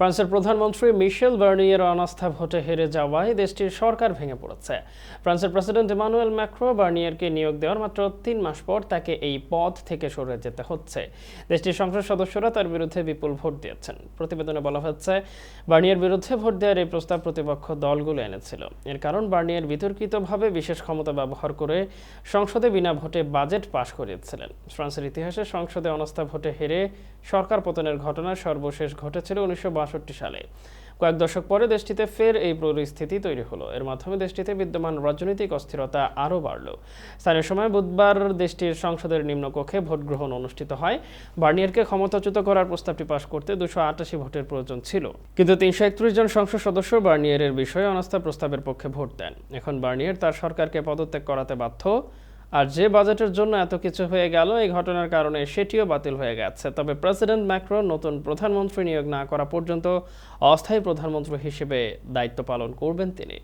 ফ্রান্সের প্রধানমন্ত্রী মিশেল বার্নিয়ের অনাস্থা ভোটে হেরে যাওয়ায় দেশটির সরকার ভেঙে পড়েছে। ফ্রান্সের প্রেসিডেন্ট ইমানুয়েল ম্যাক্রো বার্নিয়ারকে নিয়োগ দেওয়ার মাত্র তিন মাস পর তাকে এই পদ থেকে সরে যেতে হচ্ছে। দেশটির সংসদ সদস্যরা তার বিরুদ্ধে বিপুল ভোট দিয়েছেন। প্রতিবেদনে বলা হচ্ছে, বার্নিয়ার বিরুদ্ধে ভোট দেওয়ার এই প্রস্তাব প্রতিপক্ষ দলগুলো এনেছিল। এর কারণ, বার্নিয়ার বিতর্কিতভাবে বিশেষ ক্ষমতা ব্যবহার করে সংসদে বিনা ভোটে বাজেট পাশ করিয়েছিলেন। ফ্রান্সের ইতিহাসে সংসদে অনাস্থা ভোটে হেরে সরকার পতনের ঘটনা সর্বশেষ ঘটেছিল উনিশশো সালে। কয়েক দশক পরে দেশটিতে ফের এই পরিস্থিতি তৈরি হলো। এর মাধ্যমে দেশটিতে বিদ্যমান রাজনৈতিক অস্থিরতা আরও বাড়ল। স্থানীয় সময় বুধবার দেশটির সংসদের নিম্নকক্ষে ভোট গ্রহণ অনুষ্ঠিত হয়। বার্নিয়ারকে ক্ষমতাচ্যুত করার প্রস্তাবটি পাশ করতে দুশো আটাশি ভোটের প্রয়োজন ছিল। কিন্তু তিনশো একত্রিশ জন সংসদ সদস্য বার্নিয়ারের বিষয়ে অনাস্থা প্রস্তাবের পক্ষে ভোট দেন। এখন বার্নিয়ার তার সরকারকে পদত্যাগ করাতে বাধ্য। আর যে বাজেটের জন্য এত কিছু হয়ে গেল, এই ঘটনার কারণে সেটিও বাতিল হয়ে গেছে। তবে প্রেসিডেন্ট ম্যাক্রো নতুন প্রধানমন্ত্রী নিয়োগ না করা পর্যন্ত অস্থায়ী প্রধানমন্ত্রী হিসেবে দায়িত্ব পালন করবেন তিনি।